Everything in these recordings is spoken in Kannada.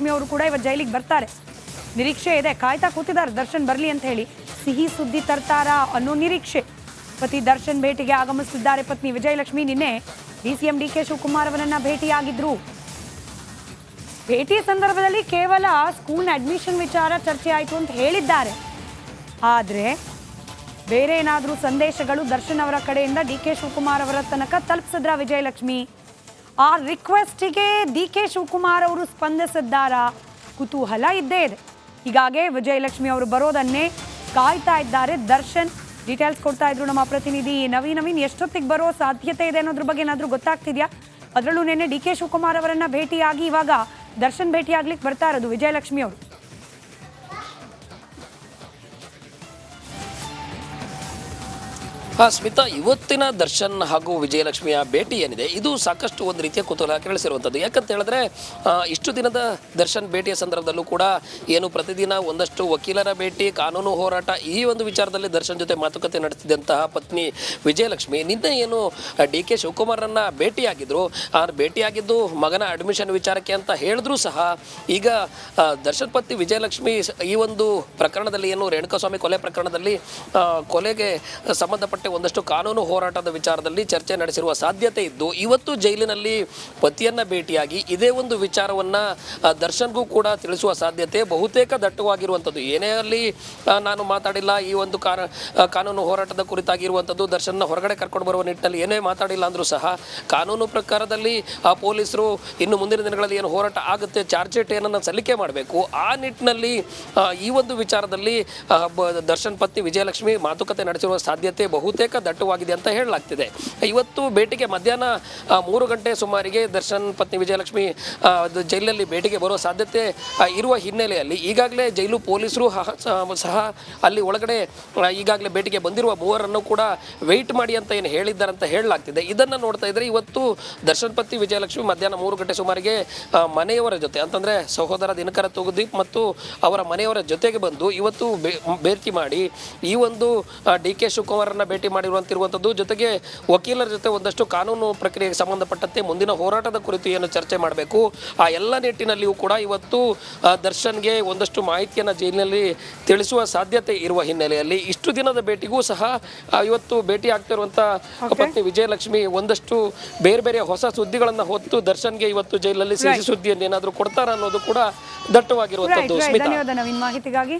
ವಿಜಯಲಕ್ಷ್ಮಿ ಅವರು ಕೂಡ ಇವತ್ತು ಜೈಲಿಗೆ ಬರ್ತಾರೆ. ನಿರೀಕ್ಷೆ ಇದೆ. ಕಾಯ್ತಾ ಕೂತಿದ್ದಾರೆ. ದರ್ಶನ್ ಬರಲಿ ಅಂತ ಹೇಳಿ. ಸಿಹಿ ಸುದ್ದಿ ತರ್ತಾರಾ ಅನ್ನೋ ನಿರೀಕ್ಷೆ. ಪತಿ ದರ್ಶನ್ ಭೇಟಿಗೆ ಆಗಮಿಸುತ್ತಿದ್ದಾರೆ ಪತ್ನಿ ವಿಜಯಲಕ್ಷ್ಮಿ ನಿನ್ನೆ ಡಿಸಿಎಂ ಡಿ ಕೆ ಶಿವಕುಮಾರ್ ಅವರನ್ನ ಭೇಟಿಯಾಗಿದ್ರು. ಭೇಟಿ ಸಂದರ್ಭದಲ್ಲಿ ಕೇವಲ ಸ್ಕೂಲ್ ಅಡ್ಮಿಷನ್ ವಿಚಾರ ಚರ್ಚೆ ಆಯಿತು ಅಂತ ಹೇಳಿದ್ದಾರೆ. ಆದರೆ ಬೇರೆ ಏನಾದರೂ ಸಂದೇಶಗಳು ದರ್ಶನ್ ಅವರ ಕಡೆಯಿಂದ ಡಿ ಕೆ ಶಿವಕುಮಾರ್ ಅವರ ತನಕ ತಲುಪಿಸಿದ್ರ ವಿಜಯಲಕ್ಷ್ಮಿ? ಆ ರಿಕ್ವೆಸ್ಟಿಗೆ ಡಿ ಕೆ ಶಿವಕುಮಾರ್ ಅವರು ಸ್ಪಂದಿಸಿದ್ದಾರಾ? ಕುತೂಹಲ ಇದ್ದೇ ಇದೆ. ಹೀಗಾಗಿ ವಿಜಯಲಕ್ಷ್ಮಿ ಅವರು ಬರೋದನ್ನೇ ಕಾಯ್ತಾ ಇದ್ದಾರೆ. ದರ್ಶನ್ ಡೀಟೇಲ್ಸ್ ಕೊಡ್ತಾ ಇದ್ರು ನಮ್ಮ ಪ್ರತಿನಿಧಿ. ನವೀನ್ ನವೀನ್, ಎಷ್ಟೊತ್ತಿಗೆ ಬರೋ ಸಾಧ್ಯತೆ ಇದೆ ಅನ್ನೋದ್ರ ಬಗ್ಗೆ ಏನಾದರೂ ಗೊತ್ತಾಗ್ತಿದ್ಯಾ? ಅದರಲ್ಲೂ ನಿನ್ನೆ ಡಿ ಕೆ ಶಿವಕುಮಾರ್ ಅವರನ್ನ ಭೇಟಿಯಾಗಿ ಇವಾಗ ದರ್ಶನ್ ಭೇಟಿಯಾಗ್ಲಿಕ್ಕೆ ಬರ್ತಾ ಇರೋದು ವಿಜಯಲಕ್ಷ್ಮಿ ಅವರು. ಸ್ಮಿತಾ, ಇವತ್ತಿನ ದರ್ಶನ್ ಹಾಗೂ ವಿಜಯಲಕ್ಷ್ಮಿಯ ಭೇಟಿ ಏನಿದೆ? ಇದು ಸಾಕಷ್ಟು ಒಂದು ರೀತಿಯ ಕುತೂಹಲ ಕೇಳಿಸಿರುವಂಥದ್ದು ಯಾಕಂತ ಹೇಳಿದ್ರೆ ಇಷ್ಟು ದಿನದ ದರ್ಶನ್ ಭೇಟಿಯ ಸಂದರ್ಭದಲ್ಲೂ ಕೂಡ ಏನು ಪ್ರತಿದಿನ ಒಂದಷ್ಟು ವಕೀಲರ ಭೇಟಿ, ಕಾನೂನು ಹೋರಾಟ, ಈ ಒಂದು ವಿಚಾರದಲ್ಲಿ ದರ್ಶನ್ ಜೊತೆ ಮಾತುಕತೆ ನಡೆಸಿದಂತಹ ಪತ್ನಿ ವಿಜಯಲಕ್ಷ್ಮಿ ನಿನ್ನೆ ಏನು ಡಿ ಕೆ ಶಿವಕುಮಾರನ್ನ ಭೇಟಿಯಾಗಿದ್ದರು ಆ ಭೇಟಿಯಾಗಿದ್ದು ಮಗನ ಅಡ್ಮಿಷನ್ ವಿಚಾರಕ್ಕೆ ಅಂತ ಹೇಳಿದ್ರು ಸಹ ಈಗ ದರ್ಶನ್ ಪತ್ನಿ ವಿಜಯಲಕ್ಷ್ಮಿ ಈ ಒಂದು ಪ್ರಕರಣದಲ್ಲಿ ಏನು ರೇಣುಕಾಸ್ವಾಮಿ ಕೊಲೆ ಪ್ರಕರಣದಲ್ಲಿ ಕೊಲೆಗೆ ಸಂಬಂಧಪಟ್ಟ ಒಂದಷ್ಟು ಕಾನೂನು ಹೋರಾಟದ ವಿಚಾರದಲ್ಲಿ ಚರ್ಚೆ ನಡೆಸಿರುವ ಸಾಧ್ಯತೆ ಇದ್ದು, ಇವತ್ತು ಜೈಲಿನಲ್ಲಿ ಪತಿಯನ್ನ ಭೇಟಿಯಾಗಿ ಇದೇ ಒಂದು ವಿಚಾರವನ್ನ ದರ್ಶನ್ಗೂ ಕೂಡ ತಿಳಿಸುವ ಸಾಧ್ಯತೆ ಬಹುತೇಕ ದಟ್ಟವಾಗಿರುವಂಥದ್ದು. ಏನೇ ಅಲ್ಲಿ ನಾನು ಮಾತಾಡಿಲ್ಲ, ಈ ಒಂದು ಕಾನ ಕಾನೂನು ಹೋರಾಟದ ಕುರಿತಾಗಿರುವಂಥದ್ದು ದರ್ಶನ್ನ ಹೊರಗಡೆ ಕರ್ಕೊಂಡು ಬರುವ ನಿಟ್ಟಿನಲ್ಲಿ ಏನೇ ಮಾತಾಡಿಲ್ಲ ಅಂದ್ರೂ ಸಹ, ಕಾನೂನು ಪ್ರಕಾರದಲ್ಲಿ ಆ ಪೊಲೀಸರು ಇನ್ನು ಮುಂದಿನ ದಿನಗಳಲ್ಲಿ ಏನು ಹೋರಾಟ ಆಗುತ್ತೆ, ಚಾರ್ಜ್ ಶೀಟ್ ಏನನ್ನ ಸಲ್ಲಿಕೆ ಮಾಡಬೇಕು, ಆ ನಿಟ್ಟಿನಲ್ಲಿ ಈ ಒಂದು ವಿಚಾರದಲ್ಲಿ ದರ್ಶನ್ ಪತ್ನಿ ವಿಜಯಲಕ್ಷ್ಮಿ ಮಾತುಕತೆ ನಡೆಸಿರುವ ಸಾಧ್ಯತೆ ಬಹುತೇಕ ದಟ್ಟವಾಗಿದೆ ಅಂತ ಹೇಳಲಾಗ್ತಿದೆ. ಇವತ್ತು ಭೇಟಿಗೆ ಮಧ್ಯಾಹ್ನ ಮೂರು ಗಂಟೆ ಸುಮಾರಿಗೆ ದರ್ಶನ್, ಪತ್ನಿ ವಿಜಯಲಕ್ಷ್ಮಿ ಜೈಲಲ್ಲಿ ಭೇಟಿಗೆ ಬರೋ ಸಾಧ್ಯತೆ ಇರುವ ಹಿನ್ನೆಲೆಯಲ್ಲಿ ಈಗಾಗಲೇ ಜೈಲು ಪೊಲೀಸರು ಸಹ ಅಲ್ಲಿ ಒಳಗಡೆ ಈಗಾಗಲೇ ಭೇಟಿಗೆ ಬಂದಿರುವ ಮೂವರನ್ನು ಕೂಡ ವೆಯ್ಟ್ ಮಾಡಿ ಅಂತ ಏನು ಹೇಳಿದ್ದಾರೆ ಅಂತ ಹೇಳಲಾಗ್ತಿದೆ. ಇದನ್ನು ನೋಡ್ತಾ ಇದ್ರೆ ಇವತ್ತು ದರ್ಶನ್, ಪತ್ನಿ ವಿಜಯಲಕ್ಷ್ಮಿ ಮಧ್ಯಾಹ್ನ ಮೂರು ಗಂಟೆ ಸುಮಾರಿಗೆ ಮನೆಯವರ ಜೊತೆ, ಅಂತಂದ್ರೆ ಸಹೋದರ ದಿನಕರ ತುಗುದೀಪ್ ಮತ್ತು ಅವರ ಮನೆಯವರ ಜೊತೆಗೆ ಬಂದು ಇವತ್ತು ಭೇಟಿ ಮಾಡಿ ಈ ಒಂದು ಡಿ ಕೆ ಶಿವಕುಮಾರನ್ನ ಭೇಟಿ ಮಾಡಿರುವಂತಿರುವಂಥದ್ದು ಜೊತೆಗೆ ವಕೀಲರ ಜೊತೆ ಒಂದಷ್ಟು ಕಾನೂನು ಪ್ರಕ್ರಿಯೆಗೆ ಸಂಬಂಧಪಟ್ಟಂತೆ ಮುಂದಿನ ಹೋರಾಟದ ಕುರಿತು ಏನು ಚರ್ಚೆ ಮಾಡಬೇಕು. ಆ ಎಲ್ಲ ನಿಟ್ಟಿನಲ್ಲಿಯೂ ಕೂಡ ಇವತ್ತು ದರ್ಶನ್ಗೆ ಒಂದಷ್ಟು ಮಾಹಿತಿಯನ್ನು ಜೈಲಿನಲ್ಲಿ ತಿಳಿಸುವ ಸಾಧ್ಯತೆ ಇರುವ ಹಿನ್ನೆಲೆಯಲ್ಲಿ. ಇಷ್ಟು ದಿನದ ಭೇಟಿಗೂ ಸಹ ಇವತ್ತು ಭೇಟಿ ಆಗ್ತಿರುವಂಥ ಪತ್ನಿ ವಿಜಯಲಕ್ಷ್ಮಿ ಒಂದಷ್ಟು ಬೇರೆ ಬೇರೆ ಹೊಸ ಸುದ್ದಿಗಳನ್ನು ಹೊತ್ತು ದರ್ಶನ್ಗೆ ಇವತ್ತು ಜೈಲಲ್ಲಿ ಸಿಹಿ ಸುದ್ದಿಯನ್ನು ಏನಾದರೂ ಕೊಡ್ತಾರ ಅನ್ನೋದು ಕೂಡ ದಟ್ಟವಾಗಿರುವಂತದ್ದು. ದಟ್ಟವಾಗಿರುವಂಥದ್ದು ಸ್ಮಿತಾ. ಧನ್ಯವಾದ ನವೀನ್ ಮಾಹಿತಿಗಾಗಿ.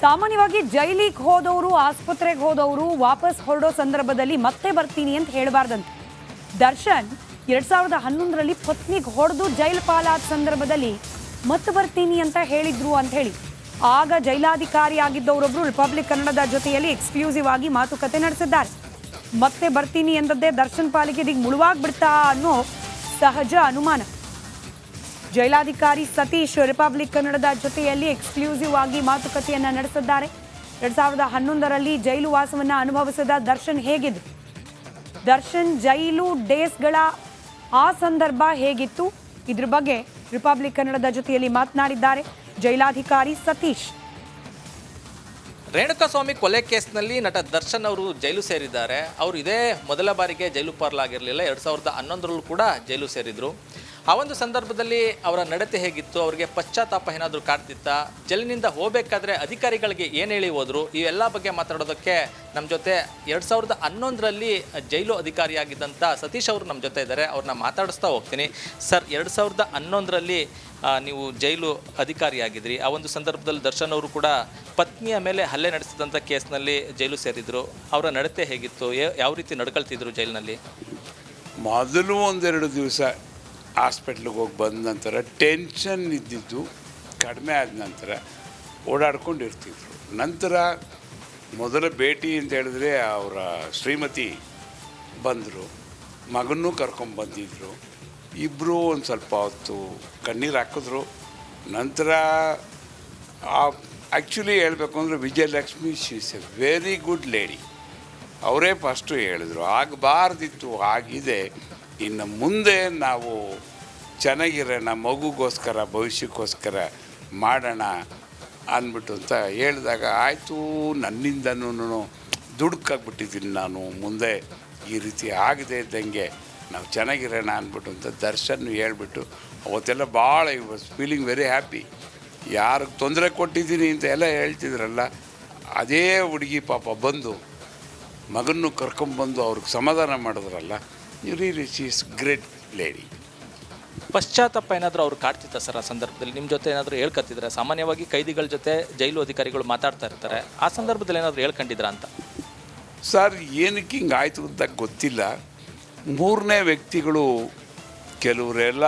ಸಾಮಾನ್ಯವಾಗಿ ಜೈಲಿಗೆ ಹೋದವರು, ಆಸ್ಪತ್ರೆಗೆ ಹೋದವರು ವಾಪಸ್ ಹೊರಡೋ ಸಂದರ್ಭದಲ್ಲಿ ಮತ್ತೆ ಬರ್ತೀನಿ ಅಂತ ಹೇಳಬಾರ್ದಂತೆ. ದರ್ಶನ್ ಎರಡ್ ಸಾವಿರದ ಹನ್ನೊಂದರಲ್ಲಿ ಪತ್ನಿಗೆ ಹೊಡೆದು ಜೈಲು ಪಾಲಾದ ಸಂದರ್ಭದಲ್ಲಿ ಮತ್ತೆ ಬರ್ತೀನಿ ಅಂತ ಹೇಳಿದ್ರು ಅಂತ ಹೇಳಿ. ಆಗ ಜೈಲಾಧಿಕಾರಿ ಆಗಿದ್ದವರೊಬ್ರು ರಿಪಬ್ಲಿಕ್ ಕನ್ನಡದ ಜೊತೆಯಲ್ಲಿ ಎಕ್ಸ್ಕ್ಲೂಸಿವ್ ಆಗಿ ಮಾತುಕತೆ ನಡೆಸಿದ್ದಾರೆ. ಮತ್ತೆ ಬರ್ತೀನಿ ಎಂದದ್ದೇ ದರ್ಶನ್ ಪಾಲಿಗೆ ಇದೀಗ ಮುಳುವಾಗ್ಬಿಡ್ತಾ ಅನ್ನೋ ಸಹಜ ಅನುಮಾನ. ಜೈಲಾಧಿಕಾರಿ ಸತೀಶ್, ರಿಪಬ್ಲಿಕ್ ಕನ್ನಡದ ಜೊತೆಯಲ್ಲಿ ಎಕ್ಸ್ಕ್ಲೂಸಿವ್ ಆಗಿ ಮಾತುಕತೆಯನ್ನ ನಡೆಸಿದ್ದಾರೆ. ಎರಡ್ ಸಾವಿರದ ಹನ್ನೊಂದರಲ್ಲಿ ಜೈಲು ವಾಸವನ್ನ ಅನುಭವಿಸಿದ ದರ್ಶನ್ ಹೇಗಿದ್ರು ದರ್ಶನ್ ಜೈಲು ಡೇಸ್ಗಳ ಆ ಸಂದರ್ಭ ಹೇಗಿತ್ತು? ಇದ್ರ ಬಗ್ಗೆ ರಿಪಬ್ಲಿಕ್ ಕನ್ನಡದ ಜೊತೆಯಲ್ಲಿ ಮಾತನಾಡಿದ್ದಾರೆ ಜೈಲಾಧಿಕಾರಿ ಸತೀಶ್. ರೇಣುಕಾಸ್ವಾಮಿ ಕೊಲೆ ಕೇಸ್ನಲ್ಲಿ ನಟ ದರ್ಶನ್ ಅವರು ಜೈಲು ಸೇರಿದ್ದಾರೆ. ಅವರು ಇದೇ ಮೊದಲ ಬಾರಿಗೆ ಜೈಲು ಪಾರ್ಲಾಗಿರಲಿಲ್ಲ. ಎರಡು ಸಾವಿರದ ಹನ್ನೊಂದರಲ್ಲೂ ಕೂಡ ಜೈಲು ಸೇರಿದ್ರು. ಆ ಒಂದು ಸಂದರ್ಭದಲ್ಲಿ ಅವರ ನಡತೆ ಹೇಗಿತ್ತು? ಅವರಿಗೆ ಪಶ್ಚಾತ್ತಾಪ ಏನಾದರೂ ಕಾಡ್ತಿತ್ತ? ಜೈಲಿನಿಂದ ಹೋಗಬೇಕಾದ್ರೆ ಅಧಿಕಾರಿಗಳಿಗೆ ಏನು ಹೇಳಿ ಹೋದರು? ಇವೆಲ್ಲ ಬಗ್ಗೆ ಮಾತಾಡೋದಕ್ಕೆ ನಮ್ಮ ಜೊತೆ ಎರಡು ಸಾವಿರದ ಹನ್ನೊಂದರಲ್ಲಿ ಜೈಲು ಅಧಿಕಾರಿಯಾಗಿದ್ದಂಥ ಸತೀಶ್ ಅವರು ನಮ್ಮ ಜೊತೆ ಇದ್ದಾರೆ ಅವ್ರನ್ನ ಮಾತಾಡಿಸ್ತಾ ಹೋಗ್ತೀನಿ. ಸರ್, ಎರಡು ಸಾವಿರದ ಹನ್ನೊಂದರಲ್ಲಿ ನೀವು ಜೈಲು ಅಧಿಕಾರಿಯಾಗಿದ್ರಿ. ಆ ಒಂದು ಸಂದರ್ಭದಲ್ಲಿ ದರ್ಶನ್ ಅವರು ಕೂಡ ಪತ್ನಿಯ ಮೇಲೆ ಹಲ್ಲೆ ನಡೆಸಿದಂಥ ಕೇಸ್ನಲ್ಲಿ ಜೈಲು ಸೇರಿದ್ರು. ಅವರ ನಡತೆ ಹೇಗಿತ್ತು? ಯಾವ ರೀತಿ ನಡ್ಕೊಳ್ತಿದ್ರು ಜೈಲಿನಲ್ಲಿ? ಮೊದಲು ಒಂದೆರಡು ದಿವಸ ಹಾಸ್ಪಿಟ್ಲಿಗೆ ಹೋಗಿ ಬಂದ ನಂತರ ಟೆನ್ಷನ್ ಇದ್ದಿದ್ದು ಕಡಿಮೆ ಆದ ನಂತರ ಓಡಾಡ್ಕೊಂಡು ಇರ್ತಿದ್ರು ನಂತರ ಮೊದಲ ಭೇಟಿ ಅಂತ ಹೇಳಿದ್ರೆ ಅವರ ಶ್ರೀಮತಿ ಬಂದರು, ಮಗನ್ನೂ ಕರ್ಕೊಂಬಂದಿದ್ರು ಇಬ್ಬರೂ ಒಂದು ಸ್ವಲ್ಪ ಹೊತ್ತು ಕಣ್ಣೀರು ಹಾಕಿದ್ರು. ನಂತರ ಆ್ಯಕ್ಚುಲಿ ಹೇಳಬೇಕು ಅಂದರೆ Vijayalakshmi she's a very good lady ಅವರೇ ಫಸ್ಟು ಹೇಳಿದ್ರು. ಆಗಬಾರ್ದಿತ್ತು ಆಗಿದೆ ಇನ್ನು ಮುಂದೆ ನಾವು ಚೆನ್ನಾಗಿರೋಣ ಮಗುಗೋಸ್ಕರ, ಭವಿಷ್ಯಕ್ಕೋಸ್ಕರ ಮಾಡೋಣ ಅಂದ್ಬಿಟ್ಟು ಅಂತ ಹೇಳಿದಾಗ ಆಯಿತು, ನನ್ನಿಂದನೂ ದುಡುಕಾಗ್ಬಿಟ್ಟಿದ್ದೀನಿ ನಾನು. ಮುಂದೆ ಈ ರೀತಿ ಆಗದೆ ಇದ್ದಂಗೆ ನಾವು ಚೆನ್ನಾಗಿರೋಣ ಅಂದ್ಬಿಟ್ಟು ಅಂತ ದರ್ಶನ್ ಹೇಳ್ಬಿಟ್ಟು ಅವತ್ತೆಲ್ಲ ಭಾಳ ಫೀಲಿಂಗ್ ವೆರಿ ಹ್ಯಾಪಿ ಯಾರಿಗೆ ತೊಂದರೆ ಕೊಟ್ಟಿದ್ದೀನಿ ಅಂತ ಎಲ್ಲ ಹೇಳ್ತಿದ್ರಲ್ಲ, ಅದೇ ಹುಡುಗಿ ಪಾಪ ಬಂದು ಮಗನ್ನು ಕರ್ಕೊಂಬಂದು ಅವ್ರಿಗೆ ಸಮಾಧಾನ ಮಾಡಿದ್ರಲ್ಲ ರೀ ಶಿ ಇಸ್ ಗ್ರೇಟ್ ಲೇಡಿ ಪಶ್ಚಾತ್ತಾಪ ಏನಾದರೂ ಅವ್ರು ಕಾಡ್ತಿತ್ತ ಸರ್ ಆ ಸಂದರ್ಭದಲ್ಲಿ? ನಿಮ್ಮ ಜೊತೆ ಏನಾದರೂ ಹೇಳ್ಕತ್ತಿದ್ರೆ? ಸಾಮಾನ್ಯವಾಗಿ ಕೈದಿಗಳ ಜೊತೆ ಜೈಲು ಅಧಿಕಾರಿಗಳು ಮಾತಾಡ್ತಾ ಇರ್ತಾರೆ. ಆ ಸಂದರ್ಭದಲ್ಲಿ ಏನಾದರೂ ಹೇಳ್ಕೊಂಡಿದ್ರಾ ಅಂತ? ಸರ್, ಏನಕ್ಕೆ ಹಿಂಗೆ ಆಯಿತು ಅಂತ ಗೊತ್ತಿಲ್ಲ. ಮೂರನೇ ವ್ಯಕ್ತಿಗಳು ಕೆಲವರೆಲ್ಲ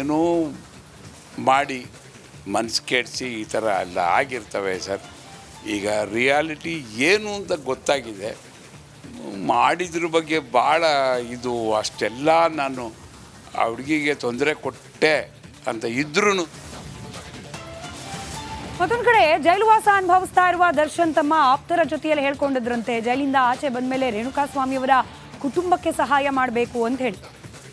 ಏನೋ ಮಾಡಿ ಮನಸ್ಸು ಕೆಡಿಸಿ ಈ ಥರ ಎಲ್ಲ ಆಗಿರ್ತವೆ ಸರ್. ಈಗ ರಿಯಾಲಿಟಿ ಏನು ಅಂತ ಗೊತ್ತಾಗಿದೆ. ಮಾಡಿದ್ರ ಬಗ್ಗೆ ಭಾಳ ಇದು ಅಷ್ಟೆಲ್ಲ ನಾನು ಆ ಹುಡುಗಿಗೆ ತೊಂದರೆ ಕೊಟ್ಟೆ ಅಂತ ಇದ್ರೂ ಮತ್ತೊಂದು ಕಡೆ ಜೈಲುವಾಸ ಅನುಭವಿಸ್ತಾ ಇರುವ ದರ್ಶನ್ ತಮ್ಮ ಆಪ್ತರ ಜೊತೆಯಲ್ಲಿ ಹೇಳ್ಕೊಂಡಿದ್ರಂತೆ. ಜೈಲಿಂದ ಆಚೆ ಬಂದ್ಮೇಲೆ ರೇಣುಕಾಸ್ವಾಮಿ ಅವರ ಕುಟುಂಬಕ್ಕೆ ಸಹಾಯ ಮಾಡಬೇಕು ಅಂತ ಹೇಳಿ.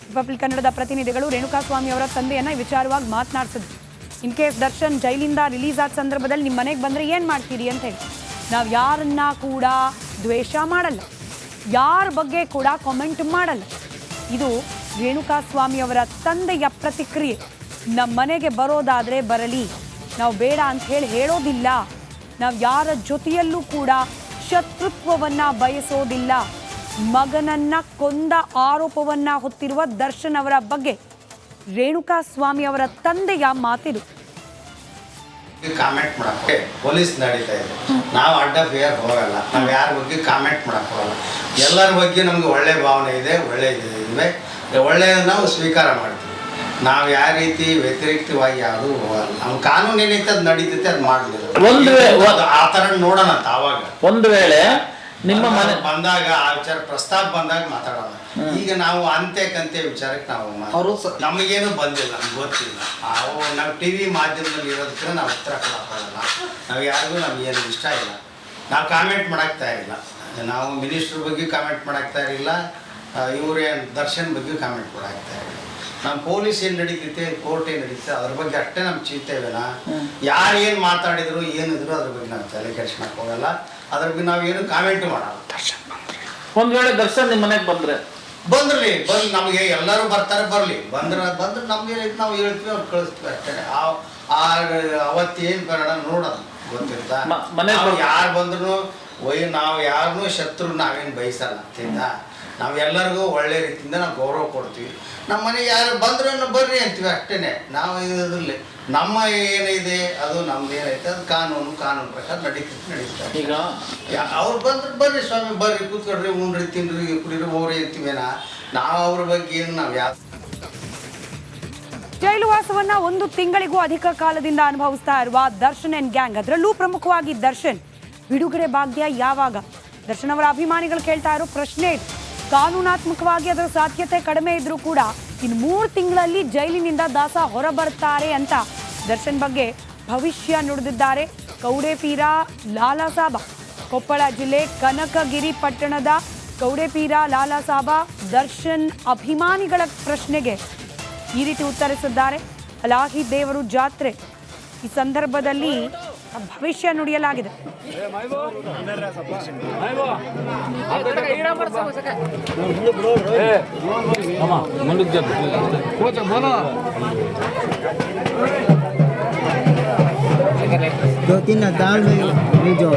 ರಿಪಬ್ಲಿಕ್ ಕನ್ನಡದ ಪ್ರತಿನಿಧಿಗಳು ರೇಣುಕಾಸ್ವಾಮಿ ಅವರ ತಂದೆಯನ್ನ ವಿಚಾರವಾಗಿ ಮಾತನಾಡಿಸಿದ್ರು. ಇನ್ ಕೇಸ್ ದರ್ಶನ್ ಜೈಲಿಂದ ರಿಲೀಸ್ ಆದ ಸಂದರ್ಭದಲ್ಲಿ ನಿಮ್ಮ ಮನೆಗೆ ಬಂದ್ರೆ ಏನು ಮಾಡ್ತೀರಿ ಅಂತ ಹೇಳಿ. ನಾವು ಯಾರನ್ನ ಕೂಡ ದ್ವೇಷ ಮಾಡಲ್ಲ. ಯಾರ ಬಗ್ಗೆ ಕೂಡ ಕಾಮೆಂಟ್ ಮಾಡಲ್ಲ. ಇದು ರೇಣುಕಾಸ್ವಾಮಿ ಅವರ ತಂದೆಯ ಪ್ರತಿಕ್ರಿಯೆ. ನಮ್ಮ ಮನೆಗೆ ಬರೋದಾದ್ರೆ ಬರಲಿ. ನಾವು ಬೇಡ ಅಂತ ಹೇಳಿ ಹೇಳೋದಿಲ್ಲ. ನಾವು ಯಾರ ಜೊತೆಯಲ್ಲೂ ಕೂಡ ಶತ್ರುತ್ವವನ್ನು ಬಯಸೋದಿಲ್ಲ. ಮಗನನ್ನ ಕೊಂದ ಆರೋಪವನ್ನ ಹೊತ್ತಿರುವ ದರ್ಶನ್ ಅವರ ಬಗ್ಗೆ ರೇಣುಕಾಸ್ವಾಮಿ ಅವರ ತಂದೆಯ ಮಾತಿದು. ಕಾಮೆಂಟ್ ಮಾಡಕ್ಕೆ ಪೊಲೀಸ್ ನಡೀತಾ ಇದೆ. ನಾವು ಅಡ್ಡ ಫೇರ್ ಹೋಗಲ್ಲ. ನಾವು ಯಾರ ಬಗ್ಗೆ ಕಾಮೆಂಟ್ ಮಾಡಕ್ ಹೋಗಲ್ಲ. ಎಲ್ಲರ ಬಗ್ಗೆ ನಮ್ಗೆ ಒಳ್ಳೆ ಭಾವನೆ ಇದೆ, ಒಳ್ಳೆ ಇದೆ ಒಳ್ಳೆಯದು ನಾವು ಸ್ವೀಕಾರ ಮಾಡ್ತೀವಿ. ನಾವು ಯಾವ ರೀತಿ ವ್ಯತಿರಿಕ್ತವಾಗಿ ಯಾವುದು ಹೋಗಲ್ಲ ನಮ್ಮ ಕಾನೂನು ಏನೈತೆ ಅದು ನಡೀತೈತೆ ಅದು ಮಾಡಲಿಲ್ಲ ಒಂದು ಆ ಥರ ನೋಡೋಣ ಅಂತ ಆವಾಗ. ಒಂದು ವೇಳೆ ನಿಮ್ಮ ಮನೆ ಬಂದಾಗ ಆ ವಿಚಾರ ಪ್ರಸ್ತಾಪ ಬಂದಾಗ ಮಾತಾಡೋಣ. ಈಗ ನಾವು ಅಂತ್ಯಕ್ಕಂತೆ ವಿಚಾರಕ್ಕೆ ನಾವು ಅವರು ನಮಗೇನು ಬಂದಿಲ್ಲ ನಮ್ಗೆ ಗೊತ್ತಿಲ್ಲ. ನಾವು ನಾವು ಟಿ ವಿ ಮಾಧ್ಯಮದಲ್ಲಿ ಇರೋದಕ್ಕೆ ನಾವು ಉತ್ತರ ಕೊಡೋಕ್ಕಾಗಲ್ಲ ನಾವು ಯಾರಿಗೂ ನಮಗೇನು ಇಷ್ಟ ಇಲ್ಲ. ನಾವು ಕಾಮೆಂಟ್ ಮಾಡಾಕ್ತಾ ಇಲ್ಲ ನಾವು ಮಿನಿಸ್ಟ್ರ್ ಬಗ್ಗೆ ಕಾಮೆಂಟ್ ಮಾಡಾಕ್ತಾ ತಯಾರಿಲ್ಲ. ಇವರೇ ದರ್ಶನ್ ಬಗ್ಗೆ ಕಾಮೆಂಟ್ ಕೂಡ ಆಗ್ತಾ ಇದೆ ನಮ್ಮ ಪೊಲೀಸ್ ಏನು ನಡೀತೈತೆ ಕೋರ್ಟ್ ಏನು ನಡೀತೈತೆ ಅದ್ರ ಬಗ್ಗೆ ಅಷ್ಟೇ ನಮ್ಮ ಚಿಂತೆ ಇವೆನಾ? ಯಾರು ಏನು ಮಾತಾಡಿದ್ರು ಏನಿದ್ರು ಅದ್ರ ಬಗ್ಗೆ ನಾವು ತಲೆ ಕೆಡ್ಸ್ಕೊಳಕ್ ಹೋಗಲ್ಲ ಅದ್ರ ಬಗ್ಗೆ ನಾವು ಏನು ಕಾಮೆಂಟ್ ಮಾಡಲ್ಲ. ಒಂದು ವೇಳೆ ದರ್ಶನ್ ನಿಮ್ಮ ಮನೆಗೆ ಬಂದ್ರೆ? ಬಂದ್ರಲಿ ಬಂದು ನಮಗೆ ಎಲ್ಲರೂ ಬರ್ತಾರೆ ಬರಲಿ. ಬಂದ್ರೆ ಬಂದ್ರೆ ನಮಗೆ ನಾವು ಹೇಳ್ತೀವಿ ಅವ್ರು ಕಳಿಸ್ತೀವಿ ಅಷ್ಟೇ. ಆ ಆ ಅವತ್ತು ಏನು ಬರೋಣ ನೋಡೋದು ಗೊತ್ತಿರ್ತಾ ಯಾರು ಬಂದ್ರು ಒಯ್ ನಾವು ಯಾರನ್ನೂ ಶತ್ರು ನಾವೇನು ಬಯಸಲ್ಲ ಅಂತಿಂದ ನಾವು ಎಲ್ಲರಿಗೂ ಒಳ್ಳೆ ರೀತಿಯಿಂದ ನಾವು ಗೌರವ ಕೊಡ್ತೀವಿ. ನಮ್ಮ ಮನೆಗೆ ಯಾರು ಬಂದ್ರೂ ಬರ್ರಿ ಅಂತೀವಿ ಅಷ್ಟೇ ನಾವು ಇದರಲ್ಲಿ ನಮ್ಮ ಏನಿದೆ ಅದು ನಮ್ದು ಏನೈತೆ ಅದು ಕಾನೂನು ಕಾನೂನು ಪ್ರಕಾರ ನಡೀತೈತೆ ನಡೀತಾರೆ ಈಗ ಅವ್ರು ಬಂದ್ರೆ ಬರ್ರಿ ಸ್ವಾಮಿ ಬರ್ರಿ ಕೂತ್ಕೊಡ್ರಿ ಉಂಡ್ರಿ ತಿನ್ರಿ ಕುಡಿರಿ ಹೋಗ್ರಿ ಅಂತೀವೇನ? ನಾವು ಅವ್ರ ಬಗ್ಗೆ ಏನು ನಾವು ಯಾವ ಜೈಲುವಾಸವನ್ನ ಒಂದು ತಿಂಗಳಿಗೂ ಅಧಿಕ ಕಾಲದಿಂದ ಅನುಭವಿಸ್ತಾ ಇರುವ ದರ್ಶನ್ ಅಂಡ್ ಗ್ಯಾಂಗ್ ಅದರಲ್ಲೂ ಪ್ರಮುಖವಾಗಿ ದರ್ಶನ್. ಬಿಡುಗಡೆ ಭಾಗ್ಯ ಯಾವಾಗ? ದರ್ಶನ್ ಅವರ ಅಭಿಮಾನಿಗಳು ಕೇಳ್ತಾ ಇರೋ ಪ್ರಶ್ನೆ ಇದು. ಕಾನೂನಾತ್ಮಕವಾಗಿ ಅದರ ಸಾಧ್ಯತೆ ಕಡಿಮೆ ಇದ್ರೂ ಕೂಡ ಇನ್ನು ಮೂರು ತಿಂಗಳಲ್ಲಿ ಜೈಲಿನಿಂದ ದಾಸ ಹೊರಬರ್ತಾರೆ ಅಂತ ದರ್ಶನ್ ಬಗ್ಗೆ ಭವಿಷ್ಯ ನುಡಿದಿದ್ದಾರೆ. ಕೌಡೆಪೀರ ಲಾಲಾಸಾಬ, ಕೊಪ್ಪಳ ಜಿಲ್ಲೆ ಕನಕಗಿರಿ ಪಟ್ಟಣದ ಕೌಡೆಪೀರ ಲಾಲಾಸಾಬ ದರ್ಶನ್ ಅಭಿಮಾನಿಗಳ ಪ್ರಶ್ನೆಗೆ ಈ ರೀತಿ ಉತ್ತರಿಸಿದ್ದಾರೆ. ಅಲಾಹಿ ದೇವರು ಜಾತ್ರೆ. ಈ ಸಂದರ್ಭದಲ್ಲಿ ಭವಿಷ್ಯ ನುಡಿಯಲಾಗಿದೆ दो तीन दाल में जो